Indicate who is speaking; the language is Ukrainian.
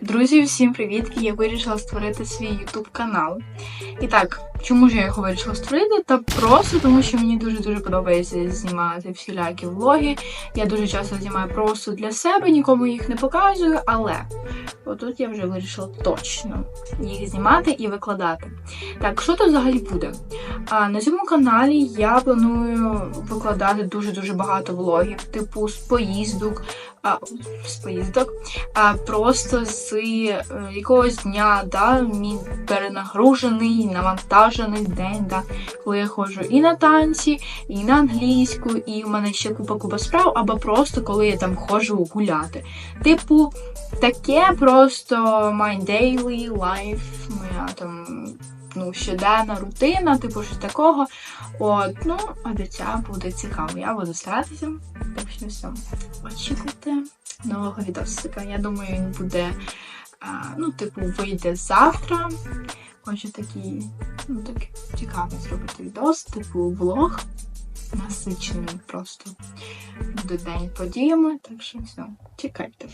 Speaker 1: Друзі, всім привіт! Я вирішила створити свій YouTube канал. І так, чому ж я його вирішила створити? Та просто тому, що мені дуже-дуже подобається знімати всілякі влоги. Я дуже часто знімаю просто для себе, нікому їх не показую, але отут я вже вирішила точно їх знімати і викладати. Так, що тут взагалі буде? А, на цьому каналі я планую викладати дуже-дуже багато влогів, типу з поїздок, а, з поїздок, а просто з е, якогось дня, да, мій перенагружений, навантажений день, да, коли я ходжу і на танці, і на англійську, і в мене ще купа купа справ, або просто коли я там ходжу гуляти. Типу, таке просто my daily life, моя там. Ну, щоденна рутина, типу щось такого. От, ну, обіцяю, буде цікаво. Я буду старатися. Так що все. Очікуйте нового відосика. Я думаю, він буде, а, ну, типу, вийде завтра. Хочу такий, ну, так цікавий зробити відос, типу влог. Насичений просто буде день подіями. Так що все, чекайте.